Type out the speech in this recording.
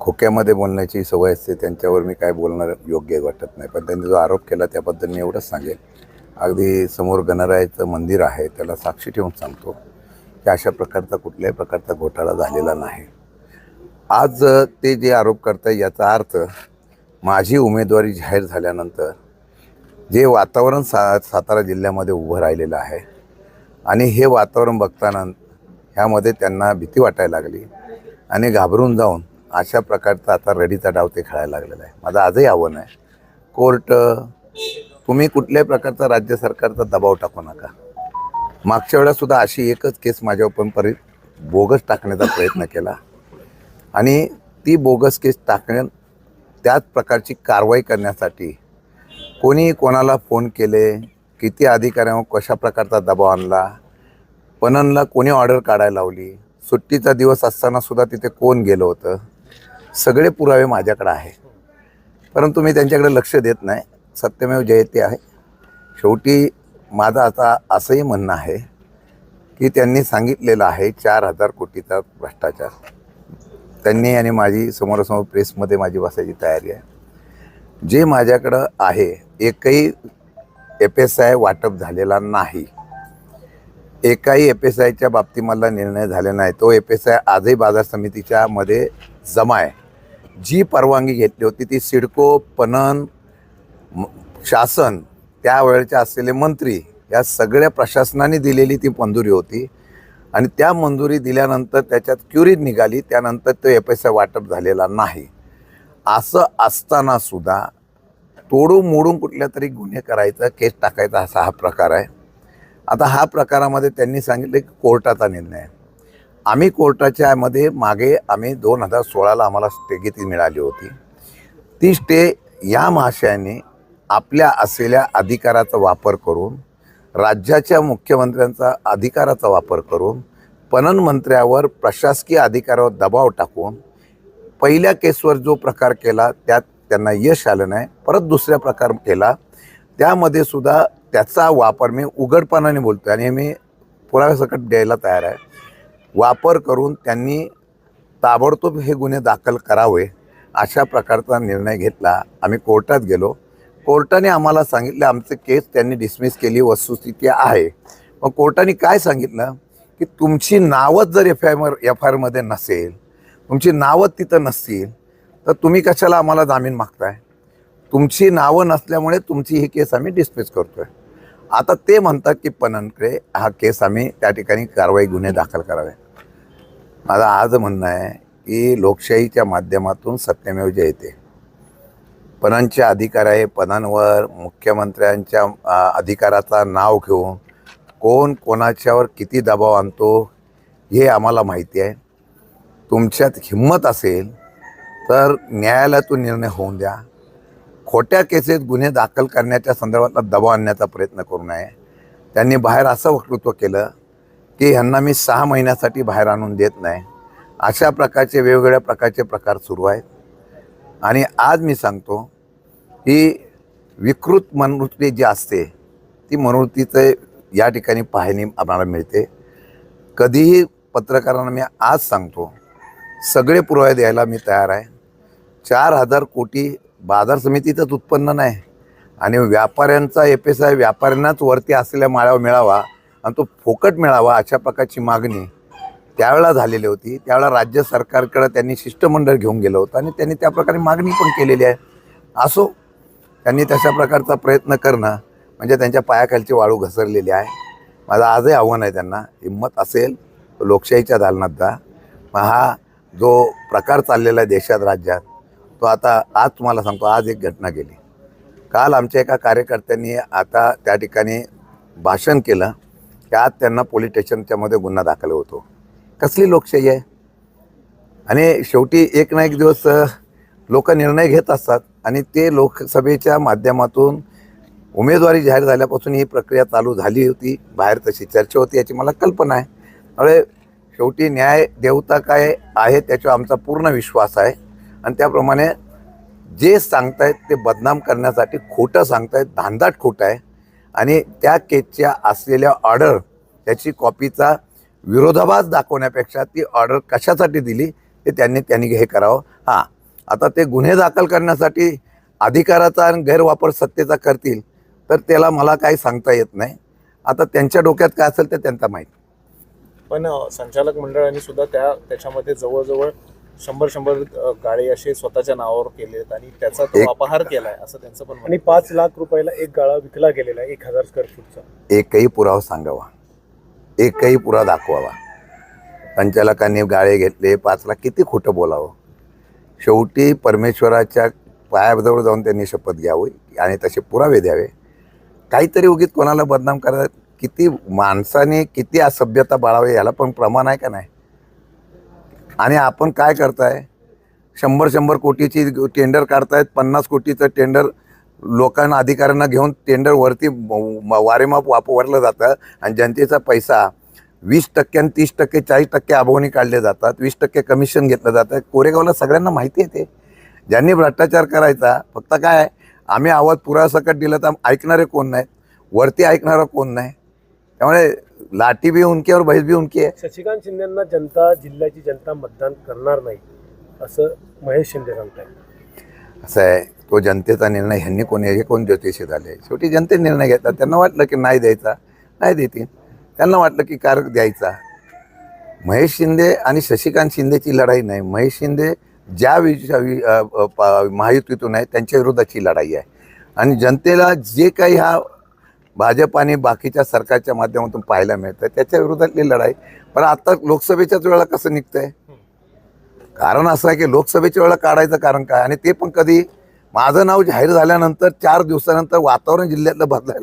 खोक्यामध्ये बोलण्याची सवय असते त्यांच्यावर मी काय बोलणार योग्य वाटत नाही. पण त्यांनी जो आरोप केला त्याबद्दल मी एवढंच सांगेन अगदी समोर गणरायाचं मंदिर आहे त्याला साक्षी ठेवून सांगतो की अशा प्रकारचा कुठल्याही प्रकारचा घोटाळा झालेला नाही. आज ते जे आरोप करताय याचा अर्थ माझी उमेदवारी जाहीर झाल्यानंतर जे वातावरण सा सातारा जिल्ह्यामध्ये उभं राहिलेलं आहे आणि हे वातावरण बघताना ह्यामध्ये त्यांना भीती वाटायला लागली आणि घाबरून जाऊन अशा प्रकारचा आता रडीचा डाव ते खेळायला लागलेला आहे. माझं आजही आव्हान आहे. कोर्ट तुम्ही कुठल्याही प्रकारचा राज्य सरकारचा दबाव टाकू नका. मागच्या वेळेसुद्धा अशी एकच केस माझ्यावर पण परि बोगस टाकण्याचा प्रयत्न केला. आणि ती बोगस केस टाकण्या त्याच प्रकारची कारवाई करण्यासाठी कोणी कोणाला फोन केले किती अधिकाऱ्यांवर कशा प्रकारचा दबाव आणला पणनला कोणी ऑर्डर काढायला लावली सुट्टीचा दिवस असतानासुद्धा तिथे कोण गेलं होतं सगळे पुरावे माझ्याकडे आहे. परंतु मी त्यांच्याकडे लक्ष देत नाही. सत्यमेव जयते आहे. शेवटी माझं आता असंही म्हणणं आहे की त्यांनी सांगितलेलं आहे चार हजार कोटीचा भ्रष्टाचार. त्यांनी आणि माझी समोरासमोर प्रेसमध्ये माझी बसायची तयारी आहे. जे माझ्याकडं आहे एकही एफ एस आय वाटप झालेला नाही. एकाही एफ एस आयच्या बाबतीत मला निर्णय झाला नाही. तो एफ एस आय आजही बाजार समितीच्या मध्ये जमा आहे. जी परवानगी घेतली होती ती सिडको पणन शासन त्यावेळेचे असलेले मंत्री या सगळ्या प्रशासनाने दिलेली ती मंजुरी होती. आणि त्या मंजुरी दिल्यानंतर त्याच्यात क्युरी निघाली त्यानंतर तो एफ एस आय वाटप झालेला नाही. असं असताना सुद्धा तोडून मोडून कुठल्या तरी गुन्हे करायचा केस टाकायचा असा हा प्रकार आहे. आता हा प्रकारामध्ये त्यांनी सांगितलं की कोर्टाचा निर्णय आहे. आम्ही कोर्टाच्या मध्ये मागे आम्ही दोन हजार सोळाला आम्हाला स्थगिती मिळाली होती. ती स्टे या महाशयाने आपल्या असलेल्या अधिकाराचा वापर करून राज्याच्या मुख्यमंत्र्यांचा अधिकाराचा वापर करून पणन मंत्र्यावर प्रशासकीय अधिकारावर दबाव टाकून पहिल्या केसवर जो प्रकार केला त्यात त्यांना यश आलं नाही परत दुसऱ्या प्रकार केला. त्यामध्ये सुद्धा त्याचा वापर मी उघडपणाने बोलतो आणि हे मी पुराव्यासकट द्यायला तयार आहे. वापर करून त्यांनी ताबडतोब हे गुन्हे दाखल करावे अशा प्रकारचा निर्णय घेतला. आम्ही कोर्टात गेलो. कोर्टाने आम्हाला सांगितलं आमचं केस त्यांनी डिसमिस केली वस्तुस्थिती आहे. मग कोर्टाने काय सांगितलं? की तुमची नावच जर F I R F I आरमध्ये नसेल तुमची नावं तिथं नसतील तर तुम्ही कशाला आम्हाला जामीन मागताय? तुमची नावं नसल्यामुळे तुमची ही केस आम्ही डिस्मिस आहे आता ते म्हणतात की पणनकडे हा केस आम्ही त्या ठिकाणी कारवाई गुन्हे दाखल करावे. माझं आज म्हणणं आहे की लोकशाहीच्या माध्यमातून सत्यमेव जयते. पणनचे अधिकार आहे पदांवर मुख्यमंत्र्यांच्या अधिकाराचा नाव घेऊन कोण कोणाच्यावर किती दबाव आणतो हे आम्हाला माहिती आहे. तुमच्यात हिंमत असेल तर न्यायालयातून निर्णय होऊन द्या. खोट्या केसेस गुन्हे दाखल करण्याच्या संदर्भातला दबाव आणण्याचा प्रयत्न करू नये. त्यांनी बाहेर असं वक्तृत्व केलं की ह्यांना मी सहा महिन्यासाठी बाहेर आणून देत नाही. अशा प्रकारचे वेगवेगळ्या प्रकारचे प्रकार सुरू आहेत. आणि आज मी सांगतो की विकृत मनवृत्ती जी असते ती मनवृत्तीचं या ठिकाणी पाहणी आम्हाला मिळते. कधीही पत्रकारांना मी आज सांगतो सगळे पुरावे द्यायला मी तयार आहे. चार हजार कोटी बाजार समितीचंच उत्पन्न नाही. आणि व्यापाऱ्यांचा एफ एस आय व्यापाऱ्यांनाच वरती असलेल्या माळावर मिळावा आणि तो फोकट मिळावा अशा प्रकारची मागणी त्यावेळेला झालेली होती. त्यावेळेला राज्य सरकारकडं त्यांनी शिष्टमंडळ घेऊन गेलं होतं आणि त्यांनी त्या प्रकारे मागणी पण केलेली आहे. असो त्यांनी तशा प्रकारचा प्रयत्न करणं म्हणजे त्यांच्या पायाखालची वाळू घसरलेली आहे. माझं आजही आव्हान आहे त्यांना हिंमत असेल लोकशाहीच्या दालनात जा. मग हा जो प्रकार चाललेला आहे देशात राज्यात तो आता आज तुम्हाला सांगतो आज एक घटना गेली काल आमच्या एका कार्यकर्त्यांनी आता त्या ठिकाणी भाषण केलं की आज त्यांना पोलीस स्टेशनच्यामध्ये गुन्हा दाखल होतो. कसली लोकशाही आहे? आणि शेवटी एक ना एक दिवस लोक निर्णय घेत असतात आणि ते लोकसभेच्या माध्यमातून उमेदवारी जाहीर झाल्यापासून ही प्रक्रिया चालू झाली होती बाहेर तशी चर्चा होती याची मला कल्पना आहे. त्यामुळे शेवटी न्याय देवता काय आहे त्याच्यावर आमचा पूर्ण विश्वास आहे. आणि त्याप्रमाणे जे सांगतायत ते बदनाम करण्यासाठी खोटं सांगतायत धांदाट खोटं आहे. आणि त्या केसच्या असलेल्या ऑर्डर त्याची कॉपीचा विरोधाभास दाखवण्यापेक्षा ती ऑर्डर कशासाठी दिली ते त्यांनी त्यांनी हे करावं. हां आता ते गुन्हे दाखल करण्यासाठी अधिकाराचा आणि गैरवापर सत्तेचा करतील तर त्याला मला काही सांगता येत नाही. आता त्यांच्या डोक्यात काय असेल ते त्यांचा माहीत. पण संचालक मंडळाने सुद्धा त्या त्याच्यामध्ये जवळजवळ शंभर शंभर गाळे असे स्वतःच्या नावावर केलेत आणि त्याचा तो अपहार केलाय असं त्यांचं पण आणि पाच लाख रुपयाला एक गाळा विकला गेलेला आहे एक हजार स्क्वेअर फूटचा एकही पुरावा सांगावा. एकही पुरावा दाखवावा. संचालकांनी गाळे घेतले पाचला किती खोटं बोलावं? शेवटी परमेश्वराच्या पायाजवळ जाऊन त्यांनी शपथ घ्यावी आणि तसे पुरावे द्यावे. काहीतरी उगीत कोणाला बदनाम करत किती माणसाने किती असभ्यता बाळावे याला पण प्रमाण आहे का नाही? आणि आपण काय करताय? शंभर शंभर कोटीची टेंडर काढतायत पन्नास कोटीचं टेंडर लोकांना अधिकाऱ्यांना घेऊन टेंडरवरती वारेमाप वापरलं जातं आणि जनतेचा पैसा वीस टक्के आणि तीस टक्के चाळीस टक्के अभावनी काढले जातात वीस टक्के कमिशन घेतलं जातं. कोरेगावला सगळ्यांना माहिती आहे ते. ज्यांनी भ्रष्टाचार करायचा फक्त काय आम्ही आवाज पुरासकट दिला तर ऐकणारे कोण नाहीत? वरती ऐकणारं कोण नाही? त्यामुळे लाठी बी उनकी और बहीस बी उनकी आहे शशिकांत शिंदेना जनता जिल्ह्याची जनता मतदान करणार नाही असं महेश शिंदे सांगतायत. असं आहे तो जनतेचा निर्णय ह्यांनी कोणी हे कोण ज्योतिषी झाले? शेवटी जनते निर्णय घेतात. त्यांना वाटलं की नाही द्यायचा नाही देतील. त्यांना वाटलं की कार द्यायचा. महेश शिंदे आणि शशिकांत शिंदेची लढाई नाही. महेश शिंदे ज्या महायुतीतून आहे त्यांच्या विरोधाची लढाई आहे. आणि जनतेला जे काही हा भाजप आणि बाकीच्या सरकारच्या माध्यमातून पाहायला मिळतं त्याच्या विरोधातली लढाई. पण आता लोकसभेच्याच वेळेला कसं निघतंय? कारण असं आहे की लोकसभेच्या वेळेला काढायचं कारण काय? आणि ते पण कधी माझं नाव जाहीर झाल्यानंतर चार दिवसानंतर वातावरण जिल्ह्यातलं बदलायला